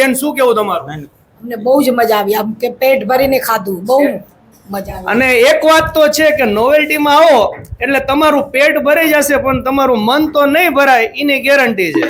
બેન શું કેવું તમારું? અમને બહુ જ મજા આવી. આમ કે પેટ ભરીને ખાધું. બહુ મજા આવી. અને એક વાત તો છે કે નોવેલ્ટીમાં આવો એટલે તમારું પેટ ભરાઈ જશે પણ તમારું મન તો નહીં ભરાય એની ગેરંટી છે.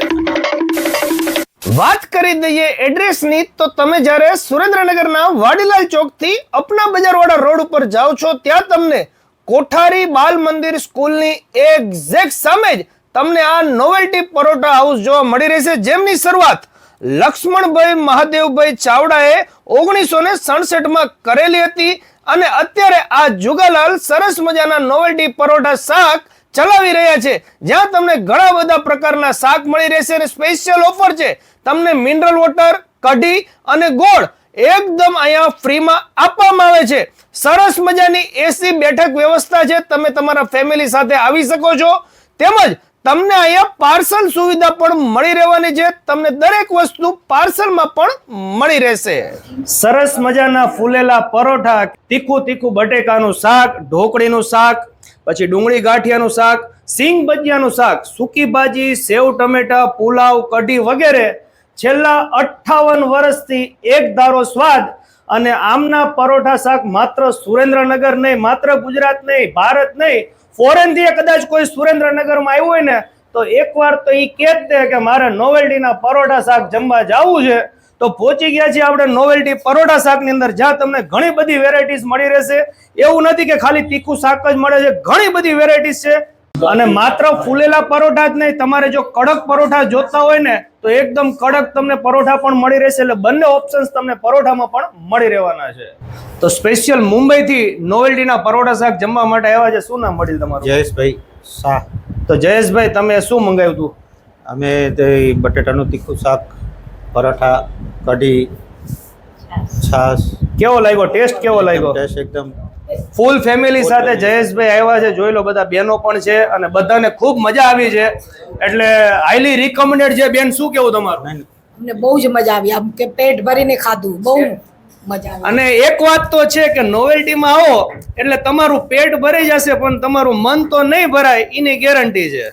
વાત કરી દઈએ એડ્રેસની તો તમે જ્યારે સુરેન્દ્રનગરના વાડીલાલ ચોકથી અપના બજારવાળા રોડ ઉપર જાઓ છો ત્યાં તમને કોઠારી બાલ મંદિર સ્કૂલની એક્ઝેક્ટ સામે જ તમને આ નોવેલ્ટી પરોઠા હાઉસ જોવા મળી રહેશે. જેમની શરૂઆત લક્ષ્મણભાઈ મહાદેવભાઈ ચાવડાએ ઓગણીસો ને સડસઠમાં કરેલી હતી અને અત્યારે આ જુગાલાલ સરસ મજાના નોવેલ્ટી પરોઠા શાક ચલાવી રહ્યા છે. જ્યાં તમને ઘણા બધા પ્રકારના શાક મળી રહેશે અને સ્પેશિયલ ઓફર છે. તમને મિનરલ વોટર કઢી અને ગોળ એકદમ અહીંયા ફ્રીમાં આપવામાં આવે છે. સરસ મજાની એસી બેઠક વ્યવસ્થા છે. તમે તમારા ફેમિલી સાથે આવી શકો છો. તેમજ તમને અહીંયા પાર્સલ સુવિધા પણ મળી રહેવાની છે. તમને દરેક વસ્તુ પાર્સલમાં પણ મળી રહેશે. સરસ મજાના ફૂલેલા પરોઠા, તીખું તીખું બટેકાનું શાક, ઢોકળીનું શાક, પછી ડુંગળી ગાંઠિયાનું શાક, સિંગ ભજીયાનું શાક, સૂકી ભાજી, સેવ ટમેટા, પુલાવ, કઢી વગેરે. છેલ્લા અઠ્ઠાવન વર્ષથી એક ધારો સ્વાદ અને આમના પરોઠા શાક માત્ર સુરેન્દ્રનગર નહીં, માત્ર ગુજરાત નહીં, ભારત નહીં ફોરેનથી કદાચ કોઈ સુરેન્દ્રનગરમાં આવ્યું હોય ને, તો એકવાર તો એ કહે જ કે મારે નોવેલ્ટીના પરોઠા શાક જમવા જવું છે. તો પહોંચી ગયા છીએ આપણે નોવેલ્ટી પરોઠા શાકની અંદર, જ્યાં તમને ઘણી બધી વેરાયટીઝ મળી રહેશે. એવું નથી કે ખાલી તીખું શાક જ મળે છે, ઘણી બધી વેરાયટીઝ છે. અને માત્ર ફૂલેલા પરોઠા જ નહીં તમારે જો કડક પરોઠા જોતા હોય ને તો એકદમ કડક તમને પરોઠા પણ મળી રહેશે એટલે બંને ઓપ્શન્સ તમને પરોઠામાં પણ મળી રહેવાના છે. તો સ્પેશિયલ મુંબઈથી નોવેલ્ટીના પરોઠા શાક જમવા માટે આવ્યા છે. શું નામ મળ્યું તમારું? જયેશભાઈ શાહ. તો જયેશભાઈ તમે શું મંગાવ્યું હતું? અમે તે બટેટાનું તીખું શાક પરોઠા કઢી છાશ. કેવો લાગ્યો? ટેસ્ટ કેવો લાગ્યો? ટેસ્ટ એકદમ ફૂલ ફેમિલી સાથે જયેશભાઈ આવ્યા છે જોઈ લો બધા બહેનો પણ છે અને બધાને ખૂબ મજા આવી છે. એટલે હાઈલી રિકમેન્ડેડ છે બેન શું કેવું તમારું? અમને બહુ જ મજા આવી. આમ કે પેટ ભરીને ખાધું બહુ. અને એક વાત તો છે કે નોવેલ્ટીમાં આવો એટલે તમારું પેટ ભરાઈ જશે પણ તમારું મન તો નહીં ભરાય એની ગેરંટી છે.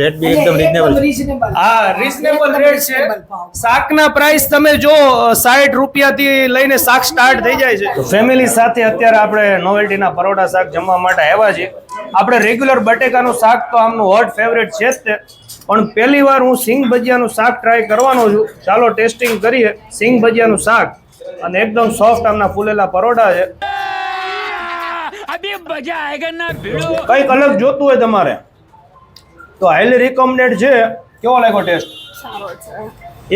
રેટ બી એકદમ રીઝનેબલ રીઝનેબલ હા રીઝનેબલ રેટ છે. શાકના પ્રાઇસ તમે જો સાઠ રૂપિયાથી લઈને શાક સ્ટાર્ટ થઈ જાય છે. ફેમિલી સાથે અત્યારે આપણે નોવેલ્ટીના પરોઠા શાક જમવા માટે આવ્યા છીએ. આપણે રેગ્યુલર બટેકાનું શાક તો આમનું હોટ ફેવરેટ છે જ તે. પણ પહેલી વાર હું સિંગ ભજીયાનું શાક ટ્રાય કરવાનો છું. ચાલો ટેસ્ટિંગ કરીએ. સિંગ ભજીયાનું શાક. અને એકદમ સોફ્ટ આમના ફૂલેલા પરોડા છે. કંઈક અલગ જોતું હોય તમારે. તો હાઈલી રિકમેન્ડેડ છે. કેવો લાગ્યો ટેસ્ટ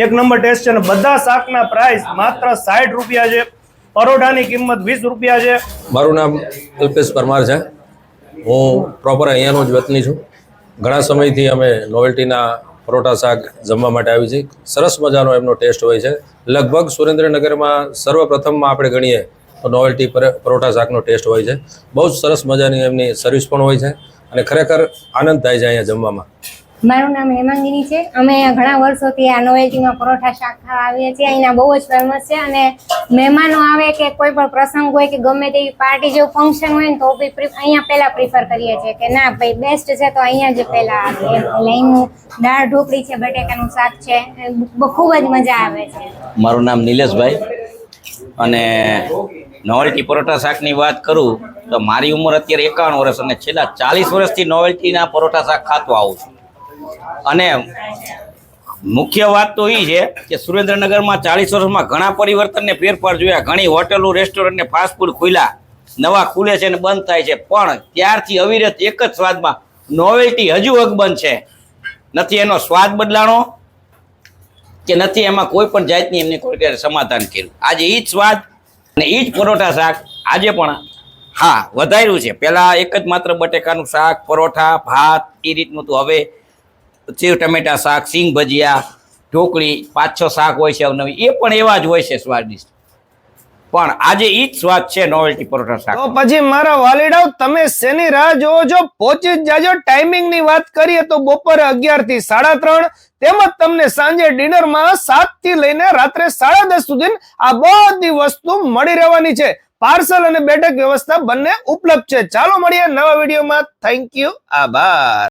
એક નંબર ટેસ્ટ છે અને બધા શાકના પ્રાઇસ માત્ર સાઠ રૂપિયા છે. પરોઢાની કિંમત વીસ રૂપિયા છે. મારું નામ અલ્પેશ પરમાર છે. હું પ્રોપર અહીંયાનો જ વતની છું. ઘણા સમયથી અમે નોવેલ્ટીના પરોઠા શાક જમવા માટે આવી છે. સરસ મજાનો એમનો ટેસ્ટ હોય છે. લગભગ સુરેન્દ્રનગરમાં સર્વપ્રથમમાં આપણે ગણીએ તો નોવેલ્ટી પર પરોઠા શાકનો ટેસ્ટ હોય છે. બહુ જ સરસ મજાની એમની સર્વિસ પણ હોય છે અને ખરેખર આનંદ થાય છે અહીંયા જમવામાં. મારું નામ હેમાંગીની છે. અમે ઘણા વર્ષોથી આ નોવેલ્ટીમાં પરોઠા શાક ખાવા આવીએ છીએ. અહીંના બહુ જ ફેમસ છે અને મહેમાનો આવે કે કોઈ પણ પ્રસંગ હોય કે ગમે તેવી પાર્ટી જેવું ફંક્શન હોય ને તો બી અહીંયા પહેલાં પ્રિફર કરીએ છીએ કે ના ભાઈ બેસ્ટ છે તો અહીંયા જ પહેલાં આવે એટલે અહીંનું દાળ ઢોકળી છે, બટેકાનું શાક છે. ખૂબ જ મજા આવે છે. મારું નામ નિલેશભાઈ અને નોવેલ્ટી પરોઠા શાકની વાત કરું તો મારી ઉંમર અત્યારે એકાવન વર્ષ અને છેલ્લા ચાલીસ વર્ષથી નોવેલ્ટીના પરોઠા શાક ખાતો આવું છું. અને મુખ્ય વાત તો એ છે કે સુરેન્દ્રનગરમાં ચાલીસ વર્ષમાં ઘણા પરિવર્તનને ફેરફાર જોયા. ઘણી હોટલો, રેસ્ટોરન્ટ ને ફાસ્ટફૂડ ખુલ્યા. નવા ખુલે છે અને બંધ થાય છે. પણ ત્યારથી અવિરત એક જ સ્વાદમાં નોવેલ્ટી હજુ અકબંધ છે. નથી એનો સ્વાદ બદલાણો કે નથી એમાં કોઈ પણ જાતની એમને કોઈ સમાધાન કર્યું. આજે એ જ સ્વાદ અને એ જ પરોઠા શાક આજે પણ હા, વધાર્યું છે. પહેલાં એક જ માત્ર બટેકાનું શાક, પરોઠા, ભાત એ રીતનું હતું હવે સેવ, ટમેટા શાક, સિંગ ભજીયા, ઢોકળી, પાંચ છ શાક હોય છે નવી એ પણ એવા જ હોય છે સ્વાદિષ્ટ. પણ આજે એ જ સ્વાદ છે નોવેલ્ટી પરોઠા શાક. તો પછી મારા વાલીડાઓ, તમે શેની રાહ જોવો છો? પહોંચી જ જાજો. ટાઈમિંગની વાત કરીએ તો બપોરે અગિયારથી સાડા ત્રણ. તેમજ તમને સાંજે ડિનરમાં સાતથી લઈને રાત્રે સાડા દસ સુધી આ બધી વસ્તુ મળી રહેવાની છે. પાર્સલ અને બેઠક વ્યવસ્થા બંને ઉપલબ્ધ છે. ચાલો મળીએ નવા વિડીયોમાં. થેન્ક યુ આભાર.